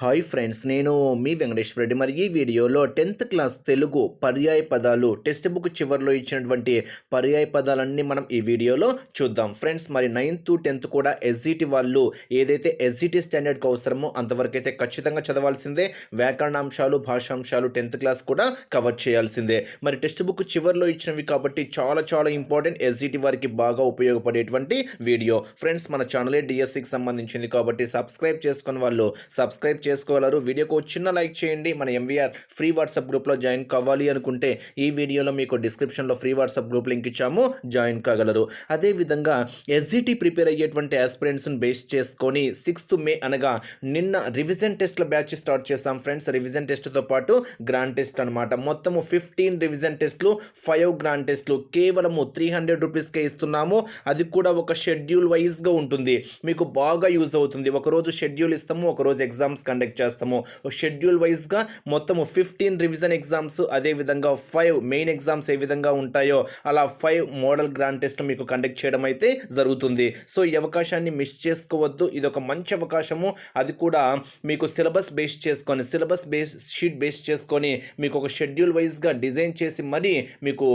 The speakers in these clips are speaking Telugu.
హాయ్ ఫ్రెండ్స్ నేను మీ వెంకటేశ్వర రెడ్డి. మరి ఈ వీడియోలో టెన్త్ క్లాస్ తెలుగు పర్యాయ పదాలు టెక్స్ట్ బుక్ చివరిలో ఇచ్చినటువంటి పర్యాయ పదాలన్నీ మనం ఈ వీడియోలో చూద్దాం. ఫ్రెండ్స్ మరి నైన్త్ టెన్త్ కూడా ఎస్జిటి వాళ్ళు ఏదైతే ఎస్జిటి స్టాండర్డ్కి అవసరమో అంతవరకు అయితే ఖచ్చితంగా చదవాల్సిందే. వ్యాకరణాంశాలు భాషాంశాలు టెన్త్ క్లాస్ కూడా కవర్ చేయాల్సిందే. మరి టెక్స్ట్ బుక్ చివరిలో ఇచ్చినవి కాబట్టి చాలా చాలా ఇంపార్టెంట్ ఎస్జిటి వారికి బాగా ఉపయోగపడేటువంటి వీడియో. ఫ్రెండ్స్ మన ఛానలే డిఎస్సికి సంబంధించింది కాబట్టి సబ్స్క్రైబ్ చేసుకున్న వాళ్ళు సబ్స్క్రైబ్ చేసుకోగలరు వీడియోకు చిన్న లైక్ చేయండి. మన ఎంవీఆర్ ఫ్రీ వాట్సాప్ గ్రూప్లో జాయిన్ కావాలి అనుకుంటే ఈ వీడియోలో మీకు డిస్క్రిప్షన్లో ఫ్రీ వాట్సాప్ గ్రూప్ లింక్ ఇచ్చాము. జాయిన్ కాగలరు. అదేవిధంగా ఎస్జిటి ప్రిపేర్ అయ్యేటువంటి ఆస్పిరెంట్స్ని బేస్ చేసుకొని సిక్స్త్ మే అనగా నిన్న రివిజన్ టెస్ట్ల బ్యాచ్ స్టార్ట్ చేసాం ఫ్రెండ్స్ రివిజన్ టెస్ట్తో పాటు గ్రాండ్ టెస్ట్ అనమాట మొత్తము ఫిఫ్టీన్ రివిజన్ టెస్ట్లు ఫైవ్ గ్రాండ్ టెస్ట్లు కేవలము త్రీ హండ్రెడ్ రూపీస్కే ఇస్తున్నాము. అది కూడా ఒక షెడ్యూల్ వైజ్గా ఉంటుంది. మీకు బాగా యూజ్ అవుతుంది. ఒకరోజు షెడ్యూల్ ఇస్తాము ఒకరోజు ఎగ్జామ్స్ కండక్ట్ చేస్తాము. షెడ్యూల్ వైజ్గా మొత్తము ఫిఫ్టీన్ రివిజన్ ఎగ్జామ్స్ అదేవిధంగా ఫైవ్ మెయిన్ ఎగ్జామ్స్ ఏ విధంగా ఉంటాయో అలా ఫైవ్ మోడల్ గ్రాండ్ టెస్ట్ మీకు కండక్ట్ చేయడం అయితే జరుగుతుంది. సో ఈ అవకాశాన్ని మిస్ చేసుకోవద్దు. ఇది ఒక మంచి అవకాశము. అది కూడా మీకు సిలబస్ బేస్ చేసుకొని సిలబస్ బేస్ షీట్ బేస్ చేసుకొని మీకు ఒక షెడ్యూల్ వైజ్గా డిజైన్ చేసి మరీ మీకు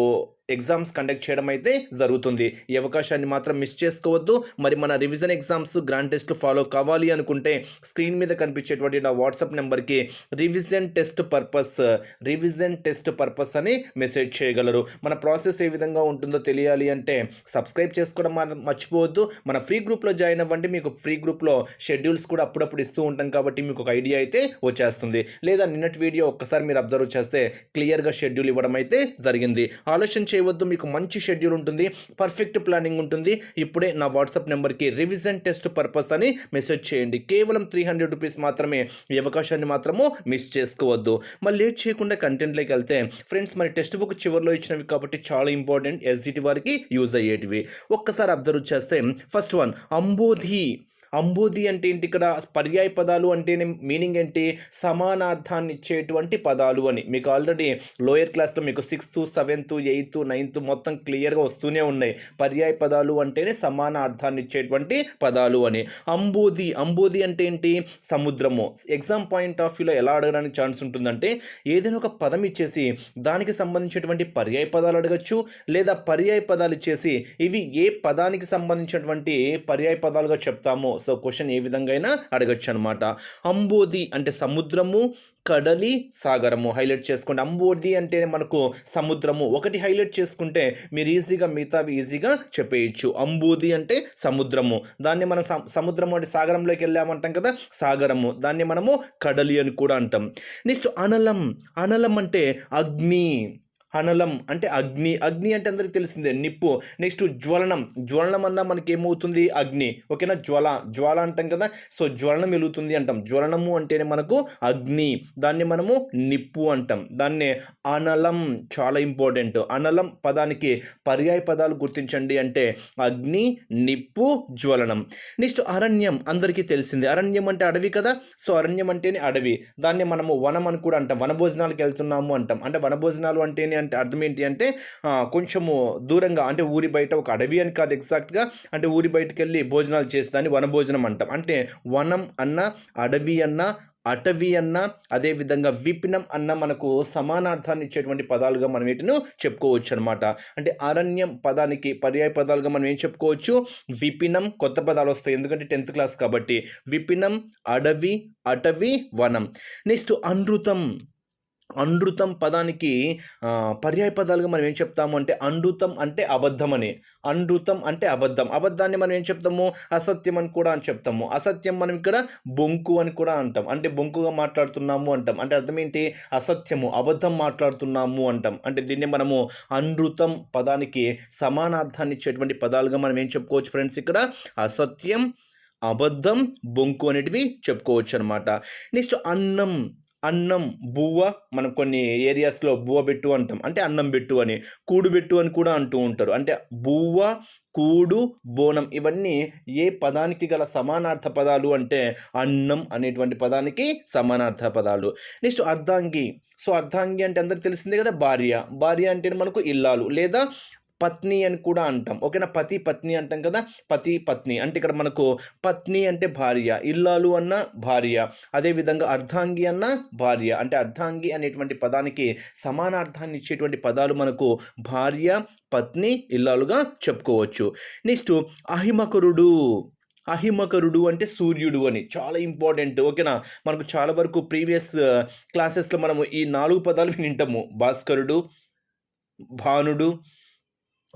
ఎగ్జామ్స్ కండక్ట్ చేయడం అయితే జరుగుతుంది. ఈ అవకాశాన్ని మాత్రం మిస్ చేసుకోవద్దు. మరి మన revision exams grand test follow కావాలి అనుకుంటే స్క్రీన్ మీద కనిపించేటువంటి నా వాట్సాప్ నెంబర్కి revision test purpose revision test purpose అని మెసేజ్ చేయగలరు. మన ప్రాసెస్ ఏ విధంగా ఉంటుందో తెలియాలి అంటే సబ్స్క్రైబ్ చేసుకోవడం మనం మర్చిపోవద్దు. మన ఫ్రీ గ్రూప్లో జాయిన్ అవ్వండి. మీకు ఫ్రీ గ్రూప్లో షెడ్యూల్స్ కూడా అప్పుడప్పుడు ఇస్తూ ఉంటాం కాబట్టి మీకు ఒక ఐడియా అయితే వచ్చేస్తుంది. లేదా నిన్నటి వీడియో ఒక్కసారి మీరు అబ్జర్వ్ చేస్తే క్లియర్గా షెడ్యూల్ ఇవ్వడం అయితే జరిగింది. ఆలోచన చేయవద్దు మీకు మంచి షెడ్యూల్ ఉంటుంది పర్ఫెక్ట్ ప్లానింగ్ ఉంటుంది. ఇప్పుడే నా వాట్సాప్ నెంబర్కి రివిజన్ టెస్ట్ పర్పస్ అని మెసేజ్ చేయండి. కేవలం త్రీ హండ్రెడ్ రూపీస్ మాత్రమే. ఈ అవకాశాన్ని మాత్రము మిస్ చేసుకోవద్దు. మరి లేట్ చేయకుండా కంటెంట్లోకి వెళ్తే ఫ్రెండ్స్ మరి టెక్స్ట్ బుక్ చివరిలో ఇచ్చినవి కాబట్టి చాలా ఇంపార్టెంట్ ఎస్జిటి వారికి యూజ్ అయ్యేటివి. ఒక్కసారి అబ్జర్వ్ చేస్తే ఫస్ట్ వన్ అంబోధి. అంబూది అంటే ఏంటి? ఇక్కడ పర్యాయ పదాలు అంటే మీనింగ్ ఏంటి? సమానార్థాన్ని ఇచ్చేటువంటి పదాలు అని. మీకు ఆల్రెడీ లోయర్ క్లాస్లో మీకు సిక్స్త్ సెవెంత్ ఎయిత్ నైన్త్ మొత్తం క్లియర్గా వస్తూనే ఉన్నాయి. పర్యాయ పదాలు అంటేనే సమాన అర్థాన్ని ఇచ్చేటువంటి పదాలు అని. అంబూది అంబూది అంటే ఏంటి? సముద్రము. ఎగ్జామ్ పాయింట్ ఆఫ్ వ్యూలో ఎలా అడగడానికి ఛాన్స్ ఉంటుందంటే ఏదైనా ఒక పదం ఇచ్చేసి దానికి సంబంధించినటువంటి పర్యాయ పదాలు అడగచ్చు లేదా పర్యాయ పదాలు ఇచ్చేసి ఇవి ఏ పదానికి సంబంధించినటువంటి పర్యాయ పదాలుగా చెప్తామో సో క్వశ్చన్ ఏ విధంగా అయినా అడగచ్చు అనమాట అంబోధి అంటే సముద్రము కడలి సాగరము. హైలైట్ చేసుకోండి. అంబోధి అంటే మనకు సముద్రము. ఒకటి హైలైట్ చేసుకుంటే మీరు ఈజీగా మిగతావి ఈజీగా చెప్పేయచ్చు. అంబోధి అంటే సముద్రము. దాన్ని మనం సముద్రము అంటే సాగరంలోకి వెళ్ళామంటాం కదా సాగరము. దాన్ని మనము కడలి అని కూడా అంటాం. నెక్స్ట్ అనలం. అనలం అంటే అగ్ని. అనలం అంటే అగ్ని. అగ్ని అంటే అందరికీ తెలిసిందే నిప్పు. నెక్స్ట్ జ్వలనం. జ్వలనం అన్నా మనకి ఏమవుతుంది అగ్ని. ఓకేనా? జ్వల. జ్వాల అంటాం కదా? సో జ్వలనం వెలుగుతుంది అంటాం. జ్వలనము అంటేనే మనకు అగ్ని. దాన్ని మనము నిప్పు అంటాం. దాన్ని అనలం చాలా ఇంపార్టెంట్. అనలం పదానికి పర్యాయ పదాలు గుర్తించండి అంటే అగ్ని నిప్పు జ్వలనం. నెక్స్ట్ అరణ్యం అందరికీ తెలిసిందే. అరణ్యం అంటే అడవి కదా? సో అరణ్యం అంటేనే అడవి. దాన్ని మనము వనం అని కూడా అంటాం. వనభోజనాలకు వెళ్తున్నాము అంటాం. అంటే వనభోజనాలు అంటేనే అంటే అర్థం ఏంటి అంటే కొంచెము దూరంగా అంటే ఊరి బయట ఒక అడవి అని కాదు ఎగ్జాక్ట్గా అంటే ఊరి బయటకు వెళ్ళి భోజనాలు చేస్తాని వనభోజనం అంటాం. అంటే వనం అన్న అడవి అన్న అటవీ అన్న అదేవిధంగా విపినం అన్న మనకు సమానార్థాన్ని ఇచ్చేటువంటి పదాలుగా మనం వీటిని చెప్పుకోవచ్చు అనమాట అంటే అరణ్యం పదానికి పర్యాయ పదాలుగా మనం ఏం చెప్పుకోవచ్చు? విపినం కొత్త పదాలు వస్తాయి. ఎందుకంటే టెన్త్ క్లాస్ కాబట్టి. విపినం అడవి అటవీ వనం. నెక్స్ట్ అనృతం. అనృతం పదానికి పర్యాయ పదాలుగా మనం ఏం చెప్తాము అంటే అనృతం అంటే అబద్ధం అని అనృతం అంటే అబద్ధం. అబద్ధాన్ని మనం ఏం చెప్తాము? అసత్యం అని కూడా అని చెప్తాము. అసత్యం మనం ఇక్కడ బొంకు అని కూడా అంటాం. అంటే బొంకుగా మాట్లాడుతున్నాము అంటాం. అంటే అర్థం ఏంటి? అసత్యము అబద్ధం మాట్లాడుతున్నాము అంటాం. అంటే దీన్ని మనము అనృతం పదానికి సమానార్థాన్ని ఇచ్చేటువంటి పదాలుగా మనం ఏం చెప్పుకోవచ్చు ఫ్రెండ్స్ ఇక్కడ? అసత్యం అబద్ధం బొంకు అనేటివి చెప్పుకోవచ్చు అనమాట నెక్స్ట్ అన్నం. అన్నం బువ్వ మనం కొన్ని ఏరియాస్లో బువ్వ బెట్టు అంటాం. అంటే అన్నం బెట్టు అని కూడు బెట్టు అని కూడా అంటూ ఉంటారు. అంటే బువ్వ కూడు బోనం ఇవన్నీ ఏ పదానికి గల సమానార్థ పదాలు అంటే అన్నం అనేటువంటి పదానికి సమానార్థ పదాలు. నెక్స్ట్ అర్ధాంగి. సో అర్ధాంగి అంటే అందరికి తెలిసిందే కదా భార్య. భార్య అంటే మనకు ఇల్లాలు లేదా పత్ని అని కూడా అంటాం. ఓకేనా? పతి పత్ని అంటాం కదా? పతి పత్ని. అంటే ఇక్కడ మనకు పత్ని అంటే భార్య ఇల్లాలు అన్న భార్య అదేవిధంగా అర్ధాంగి అన్న భార్య. అంటే అర్ధాంగి అనేటువంటి పదానికి సమానార్థాన్ని ఇచ్చేటువంటి పదాలు మనకు భార్య పత్ని ఇల్లాలుగా చెప్పుకోవచ్చు. నెక్స్ట్ అహిమకరుడు. అహిమకరుడు అంటే సూర్యుడు అని. చాలా ఇంపార్టెంట్. ఓకేనా? మనకు చాలా వరకు ప్రీవియస్ క్లాసెస్లో మనము ఈ నాలుగు పదాలు వింటాము. భాస్కరుడు భానుడు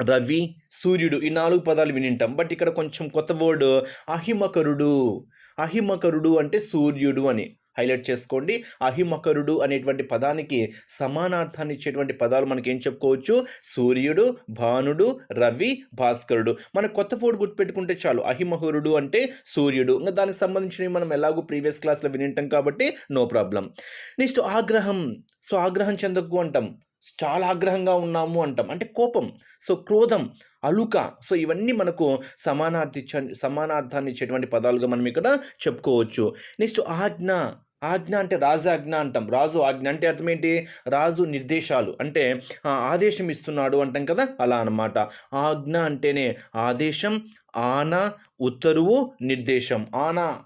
రవి సూర్యుడు ఈ నాలుగు పదాలు వినింటాం. బట్ ఇక్కడ కొంచెం కొత్త వర్డ్ అహిమకరుడు. అహిమకరుడు అంటే సూర్యుడు అని హైలైట్ చేసుకోండి. అహిమకరుడు అనేటువంటి పదానికి సమానార్థాన్ని ఇచ్చేటువంటి పదాలు మనకి ఏం చెప్పుకోవచ్చు? సూర్యుడు భానుడు రవి భాస్కరుడు. మన కొత్త పోడు గుర్తుపెట్టుకుంటే చాలు. అహిమహరుడు అంటే సూర్యుడు. ఇంకా దానికి సంబంధించినవి మనం ఎలాగో ప్రీవియస్ క్లాస్లో వినింటాం కాబట్టి నో ప్రాబ్లం. నెక్స్ట్ ఆగ్రహం. సో ఆగ్రహం చెందకు అంటాం. చాలా ఆగ్రహంగా ఉన్నాము అంటాం. అంటే కోపం సో క్రోధం అలుక సో ఇవన్నీ మనకు సమానార్థి సమానార్థాన్ని ఇచ్చేటువంటి పదాలుగా మనం ఇక్కడ చెప్పుకోవచ్చు. నెక్స్ట్ ఆజ్ఞ ఆజ్ఞ అంటే రాజాజ్ఞ అంటాం. రాజు ఆజ్ఞ అంటే అర్థం ఏంటి? రాజు నిర్దేశాలు. అంటే ఆ, ఆదేశం ఇస్తున్నాడు అంటాం కదా? అలా అనమాట ఆజ్ఞ అంటేనే ఆదేశం ఆన ఉత్తరువు నిర్దేశం. ఆనా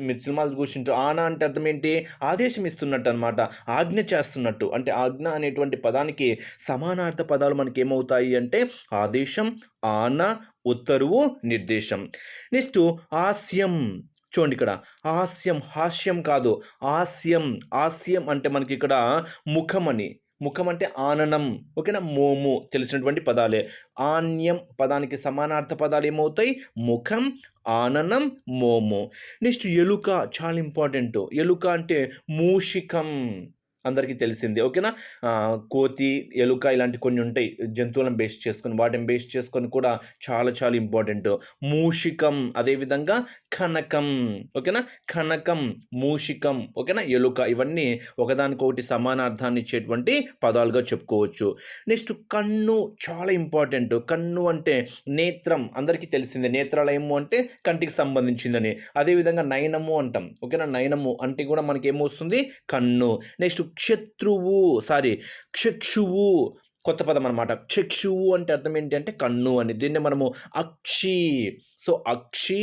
మీరు సినిమాలు కూర్చుంటారు ఆనా అంటే అర్థం ఏంటి? ఆదేశం ఇస్తున్నట్టు అనమాట ఆజ్ఞ చేస్తున్నట్టు. అంటే ఆజ్ఞ అనేటువంటి పదానికి సమానార్థ పదాలు మనకి ఏమవుతాయి అంటే ఆదేశం ఆన ఉత్తర్వు నిర్దేశం. నెక్స్ట్ హాస్యం చూడండి ఇక్కడ. హాస్యం హాస్యం కాదు. హాస్యం హాస్యం అంటే మనకి ఇక్కడ ముఖం అని ముఖం అంటే ఆననం ఓకేనా? మోము తెలిసినటువంటి పదాలే. ఆన్యం పదానికి సమానార్థ పదాలు ఏమవుతాయి? ముఖం ఆననం మోము. నెక్స్ట్ ఎలుక చాలా ఇంపార్టెంట్. ఎలుక అంటే మూషికం. అందరికీ తెలిసింది. ఓకేనా? కోతి ఎలుక ఇలాంటి కొన్ని ఉంటాయి జంతువులను బేస్ చేసుకొని వాటిని బేస్ చేసుకొని కూడా చాలా చాలా ఇంపార్టెంట్ మూషికం అదేవిధంగా కనకం. ఓకేనా? కనకం మూషికం ఓకేనా? ఎలుక ఇవన్నీ ఒకదానికొకటి సమానార్థాన్ని ఇచ్చేటువంటి పదాలుగా చెప్పుకోవచ్చు. నెక్స్ట్ కన్ను చాలా ఇంపార్టెంట్ కన్ను అంటే నేత్రం. అందరికీ తెలిసిందే. నేత్రాలయము అంటే కంటికి సంబంధించిందని. అదేవిధంగా నయనము అంటాం. ఓకేనా? నయనము అంటే కూడా మనకి ఏమొస్తుంది కన్ను. నెక్స్ట్ క్షత్రువు సారీ క్షక్షువు కొత్త పదం అనమాట చక్షువు అంటే అర్థం ఏంటి అంటే కన్ను అని. దీన్ని మనము అక్షి సో అక్షి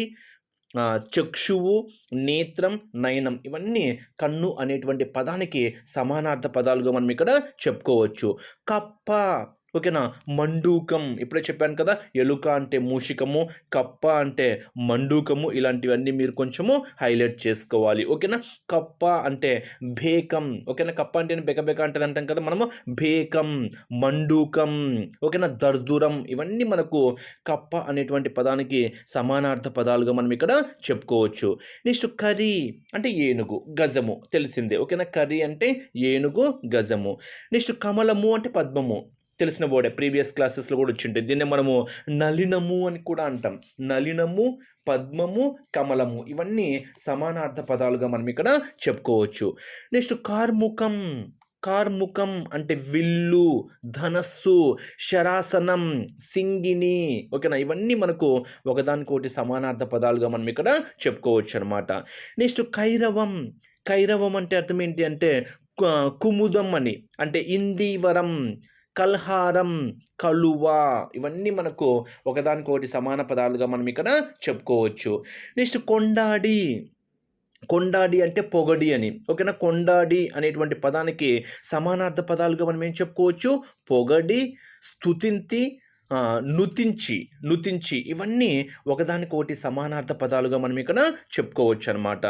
చక్షువు నేత్రం నయనం ఇవన్నీ కన్ను అనేటువంటి పదానికి సమానార్థ పదాలుగా మనం ఇక్కడ చెప్పుకోవచ్చు. కప్ప ఓకేనా? మండూకం. ఇప్పుడే చెప్పాను కదా ఎలుక అంటే మూషికము కప్ప అంటే మండూకము ఇలాంటివన్నీ మీరు కొంచెము హైలైట్ చేసుకోవాలి. ఓకేనా? కప్ప అంటే భేకం. ఓకేనా? కప్ప అంటే బెక బెక అంటే అంటాం కదా మనము? భేకం మండూకం ఓకేనా? దర్దురం. ఇవన్నీ మనకు కప్ప అనేటువంటి పదానికి సమానార్థ పదాలుగా మనం ఇక్కడ చెప్పుకోవచ్చు. నెక్స్ట్ కర్రీ అంటే ఏనుగు గజము. తెలిసిందే. ఓకేనా? కర్రీ అంటే ఏనుగు గజము. నెక్స్ట్ కమలము అంటే పద్మము. తెలిసిన వర్డే ప్రీవియస్ క్లాసెస్లో కూడా వచ్చింటాయి. దీన్ని మనము నలినము అని కూడా అంటాం. నలినము పద్మము కమలము ఇవన్నీ సమానార్థ పదాలుగా మనం ఇక్కడ చెప్పుకోవచ్చు. నెక్స్ట్ కార్ముఖం కార్ముఖం అంటే విల్లు ధనస్సు శరాసనం సింగిని ఓకేనా? ఇవన్నీ మనకు ఒకదానికొకటి సమానార్థ పదాలుగా మనం ఇక్కడ చెప్పుకోవచ్చు అనమాట నెక్స్ట్ కైరవం కైరవం అంటే అర్థం ఏంటి అంటే కుముదం అని. అంటే ఇందీవరం కల్హారం కలువ ఇవన్నీ మనకు ఒకదానికొకటి సమాన పదాలుగా మనం ఇక్కడ చెప్పుకోవచ్చు. నెక్స్ట్ కొండాడి. కొండాడి అంటే పొగడి అని. ఓకేనా? కొండాడి అనేటువంటి పదానికి సమానార్థ పదాలుగా మనం ఏం చెప్పుకోవచ్చు? పొగడి స్తుతింతి నుతించి నుతించి ఇవన్నీ ఒకదానికొకటి సమానార్థ పదాలుగా మనం ఇక్కడ చెప్పుకోవచ్చు అనమాట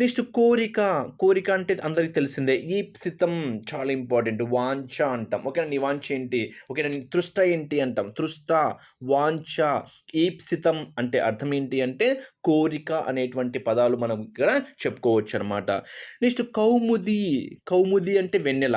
నెక్స్ట్ కోరిక కోరిక అంటే అందరికీ తెలిసిందే. ఈ సితం చాలా ఇంపార్టెంట్. వాంఛ అంటాం. ఓకేనా నీ వాంఛ ఏంటి? ఓకేనా నీ తృష్ట ఏంటి అంటాం. తృష్ట వాంఛ ఈప్సితం అంటే అర్థం ఏంటి అంటే కోరిక అనేటువంటి పదాలు మనం ఇక్కడ చెప్పుకోవచ్చు అనమాట నెక్స్ట్ కౌముది కౌముది అంటే వెన్నెల.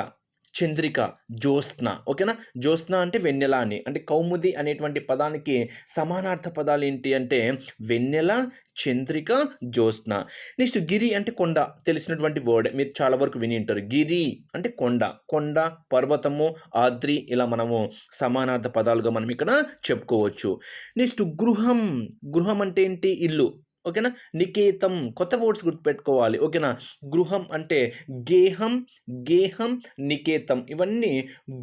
చంద్రిక జ్యోత్స్న. ఓకేనా? జ్యోత్స్న అంటే వెన్నెల అని. అంటే కౌముది అనేటువంటి పదానికి సమానార్థ పదాలు ఏంటి అంటే వెన్నెల చంద్రిక జ్యోత్స్న. నెక్స్ట్ గిరి అంటే కొండ. తెలిసినటువంటి వర్డ్. మీరు చాలా వరకు విని ఉంటారు. గిరి అంటే కొండ. కొండ పర్వతము ఆద్రి ఇలా మనము సమానార్థ పదాలుగా మనం ఇక్కడ చెప్పుకోవచ్చు. నెక్స్ట్ గృహం. గృహం అంటే ఏంటి? ఇల్లు. ఓకేనా? నికేతం కొత్త వర్డ్స్ గుర్తుపెట్టుకోవాలి. ఓకేనా? గృహం అంటే గేహం గేహం నికేతం. ఇవన్నీ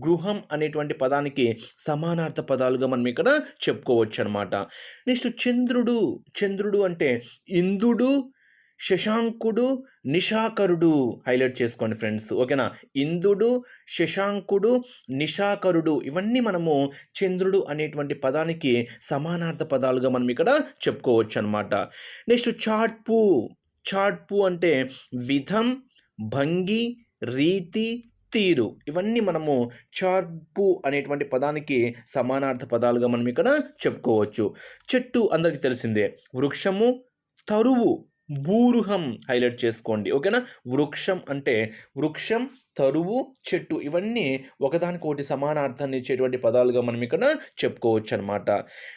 గృహం అనేటువంటి పదానికి సమానార్థ పదాలుగా మనం ఇక్కడ చెప్పుకోవచ్చు అనమాట నెక్స్ట్ చంద్రుడు. చంద్రుడు అంటే ఇంద్రుడు శశాంకుడు నిషాకరుడు హైలైట్ చేసుకోండి ఫ్రెండ్స్. ఓకేనా? ఇంద్రుడు శశాంకుడు నిషాకరుడు ఇవన్నీ మనము చంద్రుడు అనేటువంటి పదానికి సమానార్థ పదాలుగా మనం ఇక్కడ చెప్పుకోవచ్చు అనమాట నెక్స్ట్ చాట్పు. చాట్పు అంటే విధం భంగి రీతి తీరు. ఇవన్నీ మనము చార్పు అనేటువంటి పదానికి సమానార్థ పదాలుగా మనం ఇక్కడ చెప్పుకోవచ్చు. చెట్టు అందరికీ తెలిసిందే. వృక్షము తరువు. భూరుహం హైలైట్ చేసుకోండి. ఓకేనా? వృక్షం అంటే వృక్షం తరువు చెట్టు ఇవన్నీ ఒకదానికొకటి సమానార్థాన్ని ఇచ్చేటువంటి పదాలుగా మనం ఇక్కడ చెప్పుకోవచ్చు అనమాట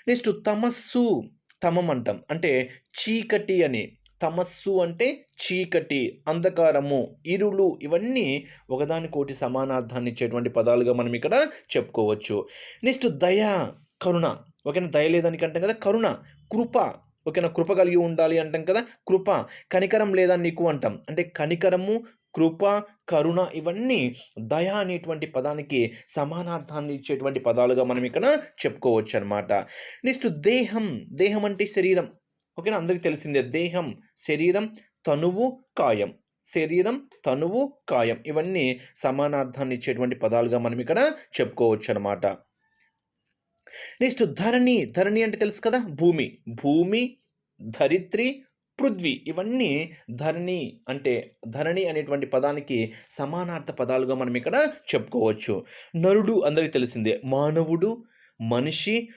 నెక్స్ట్ తమస్సు తమం అంటాం అంటే చీకటి అని. తమస్సు అంటే చీకటి అంధకారము ఇరులు ఇవన్నీ ఒకదానికోటి సమానార్థాన్ని ఇచ్చేటువంటి పదాలుగా మనం ఇక్కడ చెప్పుకోవచ్చు. నెక్స్ట్ దయ కరుణ. ఓకేనా? దయ లేదని అంటాం కదా? కరుణ కృప. ఓకేనా? కృప కలిగి ఉండాలి అంటాం కదా? కృప కనికరం లేదా నీకు అంటాం. అంటే కనికరము కృప కరుణ ఇవన్నీ దయ అనేటువంటి పదానికి సమానార్థాన్ని ఇచ్చేటువంటి పదాలుగా మనం ఇక్కడ చెప్పుకోవచ్చు అనమాట నెక్స్ట్ దేహం దేహం అంటే శరీరం. ఓకేనా? అందరికీ తెలిసిందే దేహం శరీరం తనువు కాయం. శరీరం తనువు కాయం ఇవన్నీ సమానార్థాన్ని ఇచ్చేటువంటి పదాలుగా మనం ఇక్కడ చెప్పుకోవచ్చు అనమాట నెక్స్ట్ ధరణి ధరణి అంటే తెలుసు కదా? భూమి. భూమి ధరిత్రి పృథ్వీ. ఇవన్నీ ధరణి అంటే ధరణి అనేటువంటి పదానికి సమానార్థ పదాలుగా మనం ఇక్కడ చెప్పుకోవచ్చు. నరుడు అందరికీ తెలిసిందే. మానవుడు మనిషి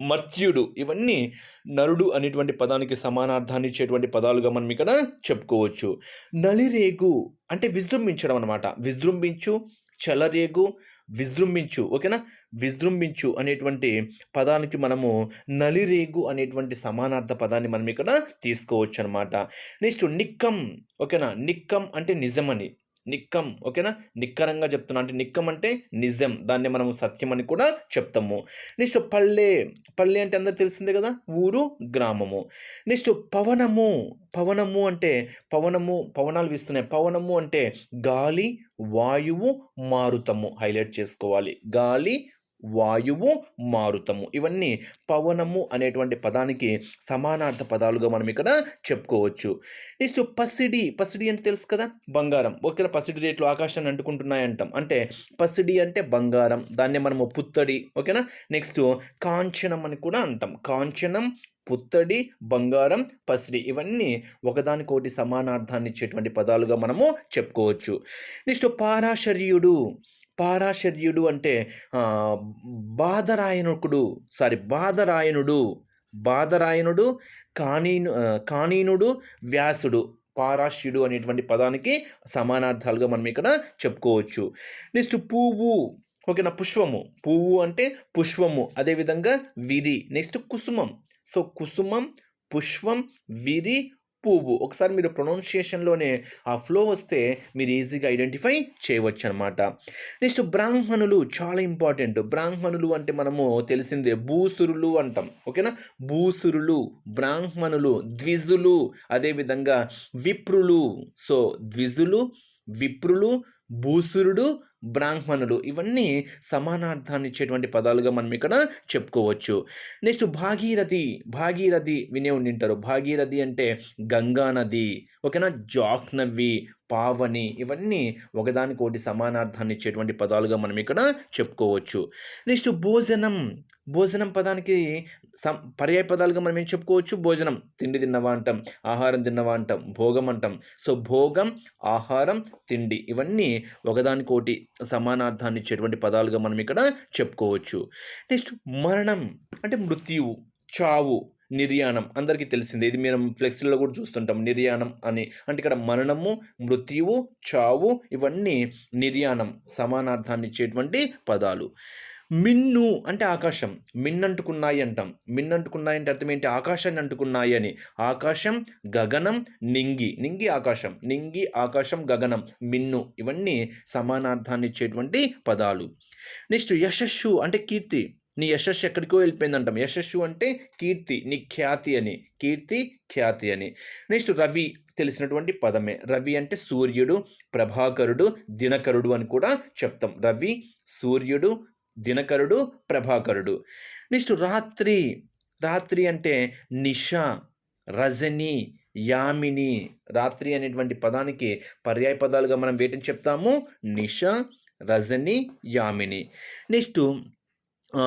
మర్త్యుడు. ఇవన్నీ నరుడు అనేటువంటి పదానికి సమానార్థాన్ని ఇచ్చేటువంటి పదాలుగా మనం ఇక్కడ చెప్పుకోవచ్చు. నలిరేగు అంటే విజృంభించడం అనమాట విజృంభించు చలరేగు విజృంభించు ఓకేనా? విజృంభించు అనేటువంటి పదానికి మనము నలిరేగు అనేటువంటి సమానార్థ పదాన్ని మనం ఇక్కడ తీసుకోవచ్చు అనమాట నెక్స్ట్ నిక్కం ఓకేనా? నిక్కం అంటే నిజమని. నిక్కం ఓకేనా? నిక్కరంగా చెప్తున్నా. అంటే నిక్కం అంటే నిజం. దాన్ని మనం సత్యం అని కూడా చెప్తాము. నెక్స్ట్ పల్లె. పల్లె అంటే అందరు తెలిసిందే కదా? ఊరు గ్రామము. నెక్స్ట్ పవనము. పవనము అంటే పవనము పవనాలు వీస్తున్నాయి. పవనము అంటే గాలి వాయువు మారుతము. హైలైట్ చేసుకోవాలి. గాలి వాయువు మారుతము. ఇవన్నీ పవనము అనేటువంటి పదానికి సమానార్థ పదాలుగా మనం ఇక్కడ చెప్పుకోవచ్చు. నెక్స్ట్ పసిడి పసిడి అంటే తెలుసు కదా? బంగారం. ఓకేనా పసిడి రేట్లు ఆకాశాన్ని అంటుకుంటున్నాయంటాం. అంటే పసిడి అంటే బంగారం. దాన్ని మనము పుత్తడి ఓకేనా? నెక్స్ట్ కాంచనం అని కూడా అంటాం. కాంచనం పుత్తడి బంగారం పసిడి ఇవన్నీ ఒకదానికోటి సమానార్థాన్ని ఇచ్చేటువంటి పదాలుగా మనము చెప్పుకోవచ్చు. నెక్స్ట్ పారాశర్యుడు. పారాశర్యుడు అంటే బాధరాయనుకుడు సారీ బాధరాయణుడు. బాధరాయణుడు కానీను కానీనుడు వ్యాసుడు. పారాశ్యుడు అనేటువంటి పదానికి సమానార్థాలుగా మనం ఇక్కడ చెప్పుకోవచ్చు. నెక్స్ట్ పువ్వు. ఓకేనా పుష్పము. పువ్వు అంటే పుష్పము. అదేవిధంగా విరి. నెక్స్ట్ కుసుమం. సో కుసుమం పుష్పం విరి పువ్వు ఒకసారి మీరు ప్రొనౌన్సియేషన్లోనే ఆ ఫ్లో వస్తే మీరు ఈజీగా ఐడెంటిఫై చేయవచ్చు అనమాట నెక్స్ట్ బ్రాహ్మణులు చాలా ఇంపార్టెంట్. బ్రాహ్మణులు అంటే మనము తెలిసిందే భూసురులు అంటాం. ఓకేనా? భూసురులు బ్రాహ్మణులు ద్విజులు అదేవిధంగా విప్రులు. సో ద్విజులు విప్రులు భూసురుడు బ్రాహ్మణులు. ఇవన్నీ సమానార్థాన్ని ఇచ్చేటువంటి పదాలుగా మనం ఇక్కడ చెప్పుకోవచ్చు. నెక్స్ట్ భాగీరథి. భాగీరథి వినే ఉండింటారు భాగీరథి అంటే గంగా నది ఓకేనా? జాహ్నవి పావని ఇవన్నీ ఒకదానికోటి సమానార్థాన్ని ఇచ్చేటువంటి పదాలుగా మనం ఇక్కడ చెప్పుకోవచ్చు. నెక్స్ట్ భోజనం. భోజనం పదానికి సం పర్యాయ పదాలుగా మనం ఏం చెప్పుకోవచ్చు? భోజనం. తిండి తిన్నవా అంటాం. ఆహారం తిన్నవా అంటాం. భోగం అంటాం. సో భోగం ఆహారం తిండి ఇవన్నీ ఒకదానికోటి సమానార్థాన్ని ఇచ్చేటువంటి పదాలుగా మనం ఇక్కడ చెప్పుకోవచ్చు. నెక్స్ట్ మరణం అంటే మృత్యువు చావు నిర్యాణం. అందరికీ తెలిసిందే. ఇది మనం ఫ్లెక్సీలో కూడా చూస్తుంటాం. నిర్యాణం అని. అంటే ఇక్కడ మరణము మృత్యువు చావు ఇవన్నీ నిర్యాణం సమానార్థాన్ని ఇచ్చేటువంటి పదాలు. మిన్ను అంటే ఆకాశం. మిన్నంటుకున్నాయి అంటాం. మిన్నంటుకున్నాయి అంటే అర్థం ఏంటి? ఆకాశాన్ని అంటుకున్నాయి అని. ఆకాశం గగనం నింగి. నింగి ఆకాశం. నింగి ఆకాశం గగనం మిన్ను ఇవన్నీ సమానార్థాన్ని ఇచ్చేటువంటి పదాలు. నెక్స్ట్ యశస్సు అంటే కీర్తి. నీ యశస్సు ఎక్కడికో వెళ్ళిపోయింది అంటాం యశస్సు అంటే కీర్తి నీ ఖ్యాతి అని. కీర్తి ఖ్యాతి అని. నెక్స్ట్ రవి తెలిసినటువంటి పదమే. రవి అంటే సూర్యుడు ప్రభాకరుడు దినకరుడు అని కూడా చెప్తాం. రవి సూర్యుడు దినకరుడు ప్రభాకరుడు. నెక్స్ట్ రాత్రి రాత్రి అంటే నిష రజని యామిని. రాత్రి అనేటువంటి పదానికి పర్యాయ పదాలుగా మనం వేటిని చెప్తాము? నిష రజని యామిని. నెక్స్ట్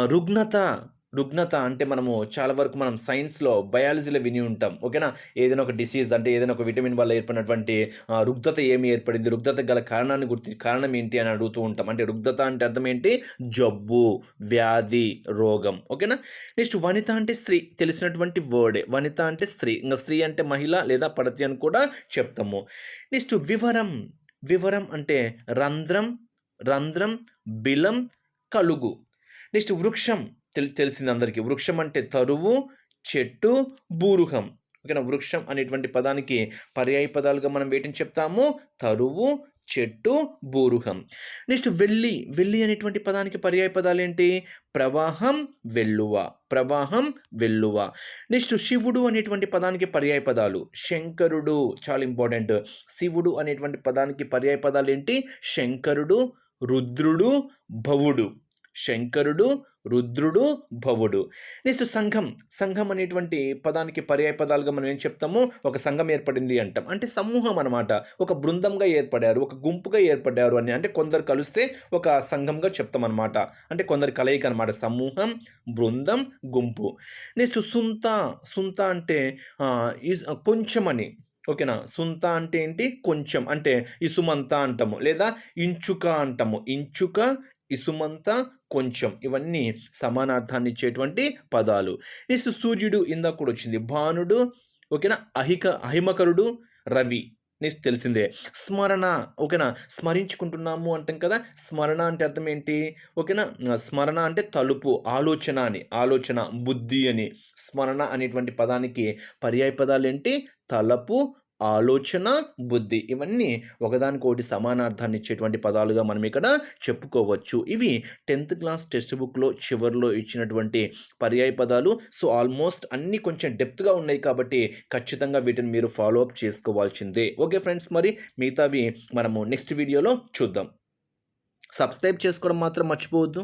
రుగ్ణత. రుగ్నత అంటే మనము చాలా వరకు మనం సైన్స్లో బయాలజీలో విని ఉంటాం. ఓకేనా? ఏదైనా ఒక డిసీజ్ అంటే ఏదైనా ఒక విటమిన్ వల్ల ఏర్పడినటువంటి రుగ్ధత ఏమి ఏర్పడింది? రుగ్ధత గల కారణాన్ని గుర్తి కారణం ఏంటి అని అడుగుతూ ఉంటాం. అంటే రుగ్ధత అంటే అర్థం ఏంటి? జబ్బు వ్యాధి రోగం. ఓకేనా? నెక్స్ట్ వనిత అంటే స్త్రీ. తెలిసినటువంటి వర్డే వనిత అంటే స్త్రీ. ఇంకా స్త్రీ అంటే మహిళ లేదా పడతి అని కూడా చెప్తాము. నెక్స్ట్ వివరం. వివరం అంటే రంధ్రం రంధ్రం బిలం కలుగు. నెక్స్ట్ వృక్షం. తెలి తెలిసింది అందరికీ. వృక్షం అంటే తరువు చెట్టు బూరుహం. ఓకేనా? వృక్షం అనేటువంటి పదానికి పర్యాయ పదాలుగా మనం వేటిని చెప్తాము? తరువు చెట్టు బూరుహం. నెక్స్ట్ వెల్లి. వెల్లి అనేటువంటి పదానికి పర్యాయ పదాలు ఏంటి ప్రవాహం వెల్లువ. ప్రవాహం వెల్లువ. నెక్స్ట్ శివుడు అనేటువంటి పదానికి పర్యాయ పదాలు. శంకరుడు చాలా ఇంపార్టెంట్. శివుడు అనేటువంటి పదానికి పర్యాయ పదాలు ఏంటి శంకరుడు రుద్రుడు భవుడు. శంకరుడు రుద్రుడు భవుడు. నెక్స్ట్ సంఘం సంఘం అనేటువంటి పదానికి పర్యాయ పదాలుగా మనం ఏం చెప్తాము? ఒక సంఘం ఏర్పడింది అంటాం. అంటే సమూహం అనమాట ఒక బృందంగా ఏర్పడారు ఒక గుంపుగా ఏర్పడ్డారు అని. అంటే కొందరు కలిస్తే ఒక సంఘంగా చెప్తాం అనమాట అంటే కొందరు కలయిక అనమాట సమూహం బృందం గుంపు. నెక్స్ట్ సుంత సుంత అంటే ఆ, కొంచెం అని. ఓకేనా? సుంత అంటే ఏంటి? కొంచెం. అంటే ఇసుమంత అంటాము. లేదా ఇంచుక అంటాము. ఇంచుక ఇసుమంత కొంచెం ఇవన్నీ సమానార్థాన్ని ఇచ్చేటువంటి పదాలు. నెక్స్ట్ సూర్యుడు ఇందాక కూడా వచ్చింది. భానుడు ఓకేనా? అహిక అహిమకరుడు రవి. నెక్స్ట్ తెలిసిందే. స్మరణ ఓకేనా? స్మరించుకుంటున్నాము అంటాం కదా? స్మరణ అంటే అర్థం ఏంటి? ఓకేనా? స్మరణ అంటే తలుపు ఆలోచన అని ఆలోచన బుద్ధి అని. స్మరణ అనేటువంటి పదానికి పర్యాయ పదాలు ఏంటి? తలపు ఆలోచన బుద్ధి ఇవన్నీ ఒకదానికొకటి సమానార్థాన్ని ఇచ్చేటువంటి పదాలుగా మనం ఇక్కడ చెప్పుకోవచ్చు. ఇవి టెన్త్ క్లాస్ టెక్స్ట్ బుక్లో చివరిలో ఇచ్చినటువంటి పర్యాయ పదాలు. సో ఆల్మోస్ట్ అన్నీ కొంచెం డెప్త్గా ఉన్నాయి కాబట్టి ఖచ్చితంగా వీటిని మీరు ఫాలో అప్ చేసుకోవాల్సిందే. ఓకే ఫ్రెండ్స్ మరి మిగతావి మనము నెక్స్ట్ వీడియోలో చూద్దాం. సబ్స్క్రైబ్ చేసుకోవడం మాత్రం మర్చిపోవద్దు.